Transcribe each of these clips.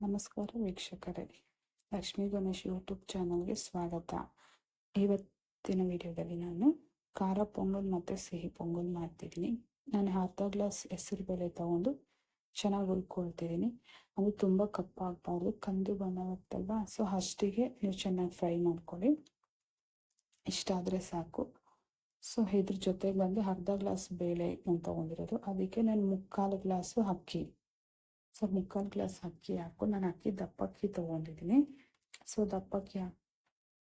ನಮಸ್ಕಾರ ವೀಕ್ಷಕರೇ. ಲಕ್ಷ್ಮೀ ಗಣೇಶ್ ಯೂಟ್ಯೂಬ್ ಚಾನಲ್ಗೆ ಸ್ವಾಗತ. ಇವತ್ತಿನ ವಿಡಿಯೋದಲ್ಲಿ ನಾನು ಖಾರ ಪೊಂಗಲ್ ಮತ್ತು ಸಿಹಿ ಪೊಂಗಲ್ ಮಾಡ್ತಿದ್ದೀನಿ. ನಾನು ಅರ್ಧ ಗ್ಲಾಸ್ ಹೆಸರು ಬೇಳೆ ತಗೊಂಡು ಚೆನ್ನಾಗಿ ಹುರ್ಕೊಳ್ತಿದ್ದೀನಿ. ಅದು ತುಂಬ ಕಪ್ಪಾಗಬಾರ್ದು, ಕಂದು ಬಣ್ಣ ಬರ್ತಲ್ವಾ ಸೊ ಅಷ್ಟಿಗೆ ನೀವು ಚೆನ್ನಾಗಿ ಫ್ರೈ ಮಾಡ್ಕೊಳ್ಳಿ. ಇಷ್ಟ ಆದರೆ ಸಾಕು. ಸೊ ಇದ್ರ ಜೊತೆಗೆ ಬಂದು ಅರ್ಧ ಗ್ಲಾಸ್ ಬೇಳೆ ನಾನು ತೊಗೊಂಡಿರೋದು. ಅದಕ್ಕೆ ನಾನು ಮುಕ್ಕಾಲು ಗ್ಲಾಸು ಅಕ್ಕಿ. ಸೊ ಮುಕ್ಕಾಲು ಗ್ಲಾಸ್ ಅಕ್ಕಿ ಹಾಕು ನಾನು ಅಕ್ಕಿ ದಪ್ಪ ಅಕ್ಕಿ ತೊಗೊಂಡಿದ್ದೀನಿ. ಸೊ ದಪ್ಪ ಅಕ್ಕಿ ಹಾಕಿ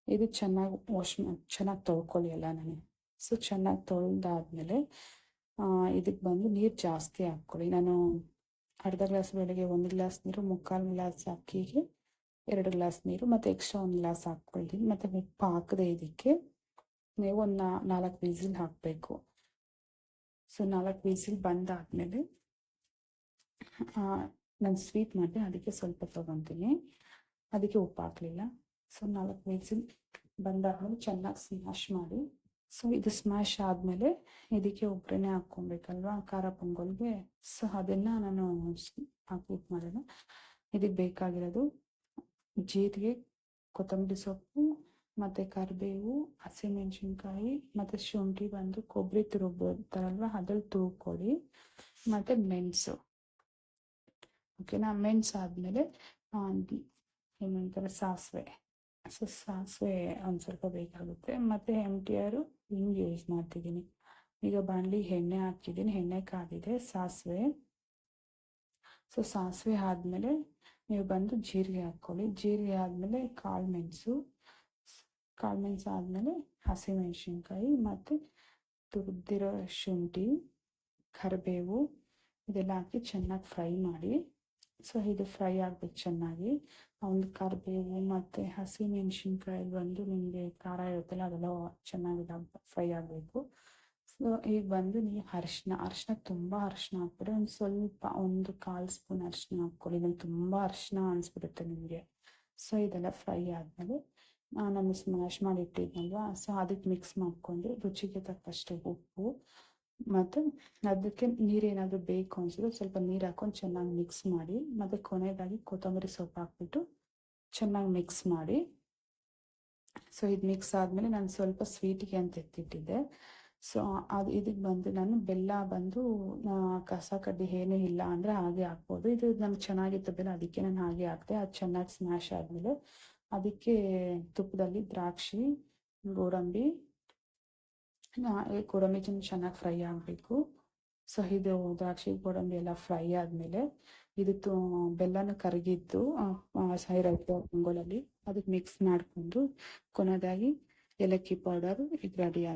ಇದು ಚೆನ್ನಾಗಿ ವಾಶ್ ಚೆನ್ನಾಗಿ ತೊಳ್ಕೊಳ್ಳಿ ಎಲ್ಲ ನಾನು. ಸೊ ಚೆನ್ನಾಗಿ ತೊಳೆದಾದ್ಮೇಲೆ ಇದಕ್ಕೆ ಬಂದು ನೀರು ಜಾಸ್ತಿ ಹಾಕ್ಕೊಳ್ಳಿ ನಾನು ಅರ್ಧ ಗ್ಲಾಸ್ ಬೆಳಗ್ಗೆ ಒಂದು ಗ್ಲಾಸ್ ನೀರು, ಮುಕ್ಕಾಲು ಗ್ಲಾಸ್ ಅಕ್ಕಿಗೆ ಎರಡು ಗ್ಲಾಸ್ ನೀರು, ಮತ್ತು ಎಕ್ಸ್ಟ್ರಾ ಒಂದು ಗ್ಲಾಸ್ ಹಾಕ್ಕೊಳ್ತೀನಿ. ಮತ್ತು ಉಪ್ಪು ಹಾಕದೆ ಇದಕ್ಕೆ ನೀವು ಒಂದು ನಾಲ್ಕು ವಿಸಿಲ್ ಹಾಕಬೇಕು. ಸೊ ನಾಲ್ಕು ವಿಸಿಲ್ ಬಂದಾದಮೇಲೆ ನಾನು ಸ್ವೀಟ್ ಮಾಡಿದೆ, ಅದಕ್ಕೆ ಸ್ವಲ್ಪ ತೊಗೊತೀನಿ. ಅದಕ್ಕೆ ಉಪ್ಪು ಹಾಕಲಿಲ್ಲ. ಸೊ, ನಾಲ್ಕು ಮೆಣಸಿನ ಬಂದಾದ್ಮೇಲೆ ಚೆನ್ನಾಗಿ ಸ್ಮ್ಯಾಶ್ ಮಾಡಿ. ಸೊ, ಇದು ಸ್ಮ್ಯಾಶ್ ಆದಮೇಲೆ ಇದಕ್ಕೆ ಒಬ್ಬರೇ ಹಾಕ್ಕೊಬೇಕಲ್ವಾ? ಖಾರ ಪೊಂಗಲ್ಗೆ. ಸೊ, ಅದನ್ನು ನಾನು ಹಾಕಿ ಮಾಡೋಣ. ಇದಕ್ಕೆ ಬೇಕಾಗಿರೋದು ಜೀರಿಗೆ, ಕೊತ್ತಂಬರಿ ಸೊಪ್ಪು, ಮತ್ತು ಕರಿಬೇವು, ಹಸಿಮೆಣಸಿನ್ಕಾಯಿ, ಮತ್ತು ಶುಂಠಿ ಬಂದು ಕೊಬ್ಬರಿ ತುರುಬ್ತಾರಲ್ವ ಅದ್ರಲ್ಲಿ ತೂಕೊಳ್ಳಿ ಮತ್ತು ಮೆಣಸು. ಓಕೆನಾ? ಮೆಣಸು ಆದಮೇಲೆ ಏನಂತಾರೆ ಸಾಸಿವೆ. ಸೊ, ಸಾಸಿವೆ ಒಂದು ಸ್ವಲ್ಪ ಬೇಕಾಗುತ್ತೆ. ಮತ್ತು ಎಂ ಟಿ ಆರು ಹಿಂಗೆ ಯೂಸ್ ಮಾಡ್ತಿದ್ದೀನಿ. ಈಗ ಬಾಣಲಿಗೆ ಎಣ್ಣೆ ಹಾಕಿದ್ದೀನಿ. ಎಣ್ಣೆ ಕಾದಿದೆ, ಸಾಸಿವೆ. ಸೊ, ಸಾಸಿವೆ ಆದಮೇಲೆ ನೀವು ಬಂದು ಜೀರಿಗೆ ಹಾಕ್ಕೊಳ್ಳಿ. ಜೀರಿಗೆ ಆದಮೇಲೆ ಕಾಳು ಮೆಣಸು ಕಾಳು ಮೆಣಸು ಆದಮೇಲೆ ಹಸಿಮೆಣಸಿನ್ಕಾಯಿ ಮತ್ತು ತುರಿದಿರೋ ಶುಂಠಿ, ಕರಿಬೇವು, ಇದೆಲ್ಲ ಹಾಕಿ ಚೆನ್ನಾಗಿ ಫ್ರೈ ಮಾಡಿ ಸೊ ಇದು ಫ್ರೈ ಆಗಬೇಕು ಚೆನ್ನಾಗಿ. ಒಂದು ಕರಿಬೇವು ಮತ್ತು ಹಸಿ ಮೆಣಸಿನ್ಕಾಯಿ ಬಂದು ನಿಮಗೆ ಖಾರ ಇರುತ್ತಲ್ಲ, ಅದೆಲ್ಲ ಚೆನ್ನಾಗಿ ಫ್ರೈ ಆಗಬೇಕು. ಸೊ ಈಗ ಬಂದು ನೀವು ಅರಿಶಿನ ಅರಿಶಿನ ತುಂಬ ಅರಿಶಿನ ಹಾಕ್ಬಿಡಿ. ಒಂದು ಸ್ವಲ್ಪ, ಒಂದು ಕಾಲು ಸ್ಪೂನ್ ಅರಿಶಿನ ಹಾಕ್ಕೊಳ್ಳಿ ಇದನ್ನು ತುಂಬ ಅರಿಶಿನ ಅನಿಸ್ಬಿಡುತ್ತೆ ನಿಮಗೆ. ಸೊ ಇದೆಲ್ಲ ಫ್ರೈ ಆದಮೇಲೆ ನಾನು ಸ್ಮ್ಯಾಶ್ ಮಾಡಿ ಇಟ್ಟಿದ್ನಲ್ವಾ? ಸೊ ಅದಕ್ಕೆ ಮಿಕ್ಸ್ ಮಾಡಿಕೊಂಡು ರುಚಿಗೆ ತಕ್ಕಷ್ಟು ಉಪ್ಪು ಮತ್ತು ಅದಕ್ಕೆ ನೀರೇನಾದರೂ ಬೇಕು ಅನ್ಸಿದ್ರೆ ಸ್ವಲ್ಪ ನೀರು ಹಾಕೊಂಡು ಚೆನ್ನಾಗಿ ಮಿಕ್ಸ್ ಮಾಡಿ, ಮತ್ತು ಕೊನೆಯದಾಗಿ ಕೊತ್ತಂಬರಿ ಸೊಪ್ಪು ಹಾಕ್ಬಿಟ್ಟು ಚೆನ್ನಾಗಿ ಮಿಕ್ಸ್ ಮಾಡಿ. ಸೊ ಇದು ಮಿಕ್ಸ್ ಆದಮೇಲೆ ನಾನು ಸ್ವಲ್ಪ ಸ್ವೀಟಿಗೆ ಅಂತ ಎತ್ತಿಟ್ಟಿದ್ದೆ. ಸೊ ಅದು ಇದಕ್ಕೆ ಬಂದು ನಾನು ಬೆಲ್ಲ ಬಂದು ಕಸ ಕಡ್ಡಿ ಏನೂ ಇಲ್ಲ ಅಂದರೆ ಹಾಗೆ ಹಾಕ್ಬೋದು. ಇದು ನಮ್ಗೆ ಚೆನ್ನಾಗಿತ್ತು ಬೆಲ್ಲ, ಅದಕ್ಕೆ ನಾನು ಹಾಗೆ ಹಾಕಿದೆ. ಅದು ಚೆನ್ನಾಗಿ ಸ್ಮ್ಯಾಶ್ ಆದಮೇಲೆ ಅದಕ್ಕೆ ತುಪ್ಪದಲ್ಲಿ ದ್ರಾಕ್ಷಿ, ಗೋಡಂಬಿ ಗೋಡಂಬಿ ಚೆನ್ನಾಗಿ ಫ್ರೈ ಆಗಬೇಕು. ಸೊ ಇದು ದ್ರಾಕ್ಷಿ ಗೋಡಂಬಿ ಎಲ್ಲ ಫ್ರೈ ಆದಮೇಲೆ ಇದು ಬೆಲ್ಲನ ಕರಗಿದ್ದು ಸೈರೈತು ಪೊಂಗಲಲ್ಲಿ ಅದಕ್ಕೆ ಮಿಕ್ಸ್ ಮಾಡ್ಕೊಂಡು ಕೊನೆಯದಾಗಿ ಏಲಕ್ಕಿ ಪೌಡರ್ ಇದು ರೆಡಿ ಆಗಿದೆ